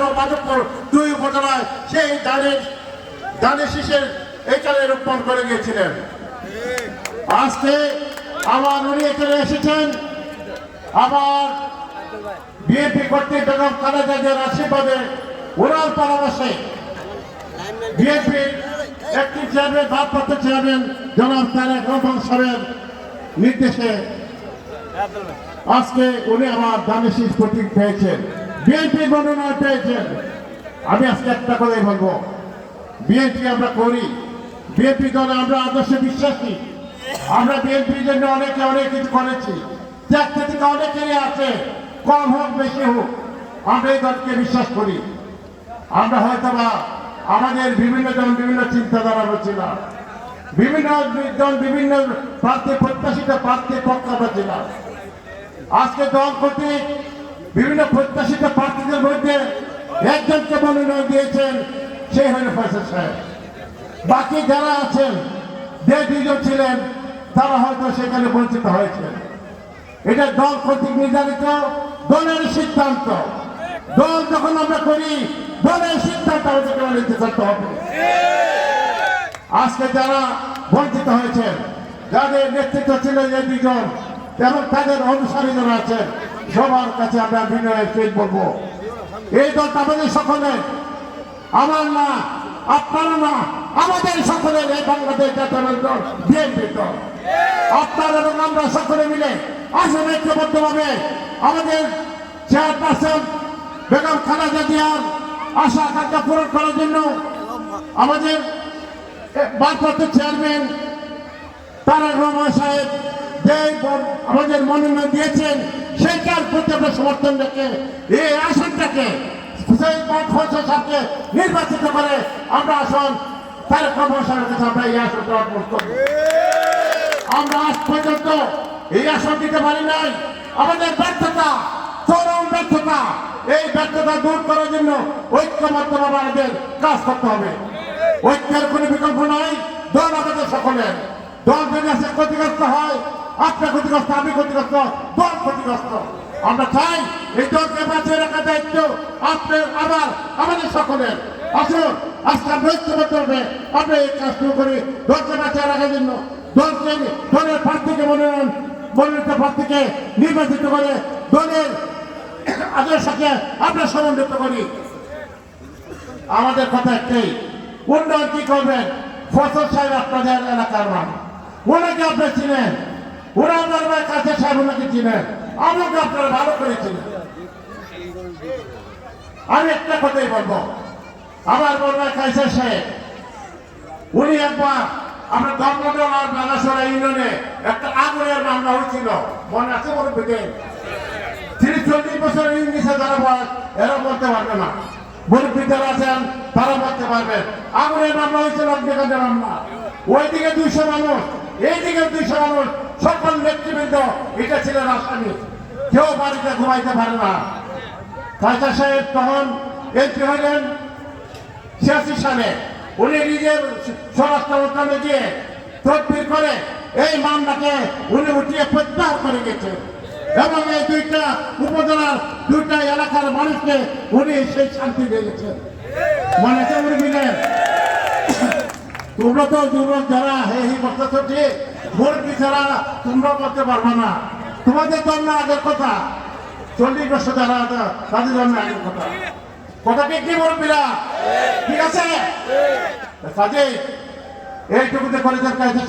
এবং মাধবপুর দুই উপজেলায় সেই ধানের ধানের শীষের এখানে রোপণ করে গিয়েছিলেন। আজকে উনি এখানে এসেছেন। আবার বিএনপি কর্তৃক বেগম খালেদা জিয়ার আশীর্বাদে ওনার পরামর্শে বিএনপির একটি চেয়ারম্যান, ভারপ্রাপ্ত চেয়ারম্যান জনাব তারেক রহমান নির্দেশে আজকে উনি আমার প্রতীক পেয়েছেন। বিএনপি মনোনয়ন পেয়েছেন আমি আজকে একটা কথাই বলব। বিএনপি আমরা করি। বিএনপি দলে আমরা আদর্শে বিশ্বাসী। আমরা বিএনপির জন্য অনেকে অনেক কিছু করেছি। ত্যাগ থেকে অনেকেরই আছে। কম হোক, বেশি হোক। আমরা এই দলকে বিশ্বাস করি। আমরা হয়তো বা আমাদের বিভিন্ন জন বিভিন্ন চিন্তাধারা বলছিলাম বিভিন্ন জন বিভিন্ন প্রার্থী প্রত্যাশিত প্রার্থীর পক্ষে আমরা ছিলাম আজকে দল কর্তৃক বিভিন্ন প্রত্যাশিত প্রার্থীদের মধ্যে একজনকে মনোনয়ন দিয়েছেন সেই হল ফয়সাল সাহেব। বাকি যারা আছেন, যে দুজন ছিলেন, তারা হয়তো সেখানে বঞ্চিত হয়েছেন। এটা দল কর্তৃক নির্ধারিত, দলের সিদ্ধান্ত। দল যখন আমরা করি, দলের সিদ্ধান্ত আমাদেরকে নিতে করতে হবে। আজকে যারা বঞ্চিত হয়েছেন, যাদের নেতৃত্ব ছিল যে দুজন এবং তাদের অনুসারী যারা আছেন সবার কাছে আমরা বিনয়ের সহিত বলব। এই দলটা আমাদের সকলের। আমার না আপনারা না আমাদের সকলের এই বাংলাদেশ জাতীয় দল, বিএনপি দল। আপনার এবং আমরা সকলে মিলে আমাদের চেয়ারপারসন বেগম আশা আকাঙ্ক্ষা পূরণ করার জন্য আমাদের চেয়ারম্যান তারেক রহমান সাহেব যে আমাদের মনোনয়ন দিয়েছেন। সেইটার প্রতি আমরা সমর্থন রেখে এই আসনটাকে নির্বাচিত করে আমরা আসন তারেক দিতে পারি নাই। আমাদের এই দূর করার জন্য কাজ করতে হবে। ঐক্যের কোনো বিকল্প নাই, দল আমাদের সকলের। দল যদি ক্ষতিগ্রস্ত হয় আপনার ক্ষতিগ্রস্ত, আমি ক্ষতিগ্রস্ত, দল ক্ষতিগ্রস্ত। আমরা চাই এই দলকে বাঁচিয়ে রাখার দায়িত্ব আপনার আবার আমাদের সকলের। আসুন, আজকে আমরা ঐক্যবদ্ধ হবে আমরা এই কাজ শুরু করি। দলকে বাঁচিয়ে রাখার জন্য দলকে, দলের প্রার্থীকে মনোনয়ন, মনোনীত প্রার্থীকে নির্বাচিত করে দলের আদর্শকে আমরা সমন্বিত করি। আমাদের কথা একটাই, উন্নয়ন কি করবেন? ফসল সাহেব আপনাদের এলাকার মানুষ। ওনাকে আপনি চিনেন। ওরা আমার ভাই কাছে সাহেব ওনাকে চিনেন। আমাকে আপনারা ভালো করে চিনেন। আমি একটা কথাই বলব। আমার বড় ভাই কাইসা সাহেব, উনি একবার আমরা ধর্মদল আর বাগাসরা ইউনিয়নে একটা আগুনের মামলা হয়েছিল। মনে আছে বলে পেটেন তিরিশ চল্লিশ বছর ইংলিশে যারা বয়স এরা বলতে পারবে না। মুরব্বী যারা আছেন তারা বলতে পারবেন আগুনের মামলা হয়েছিল অগ্নিকাণ্ডের মামলা। ওইদিকে দুইশো মানুষ, এইদিকে দুইশো মানুষ সকল নেতৃবৃন্দ, এটা ছিলেন আসামি কেউ বাড়িতে ঘুমাইতে পারে না। কাজা সাহেব তখন এন্ট্রি হলেন ছিয়াশি সালে। উনি নিজের স্বরাষ্ট্র মন্ত্রণালয়ে গিয়ে তদবির করে এই মামলাকে উনি উঠিয়ে প্রত্যাহার করে গেছে এবং এই দুইটা উপজেলার দুইটা এলাকার মানুষকে উনি সেই শান্তি দিয়ে গেছেন। মনে উনি দিলেন তোমরা তো দুর্বল যারা, হে, হি করতেছ ঠিক মুরব্বী ছাড়া তোমরা করতে পারবে না। তোমাদের জন্য আগের কথা। চল্লিশ বছর যারা তাদের জন্য আগের কথা। কথা ঠিক কি বলবিরা ঠিক আছে? কাজে এইটুকুতে কলেজের কাছে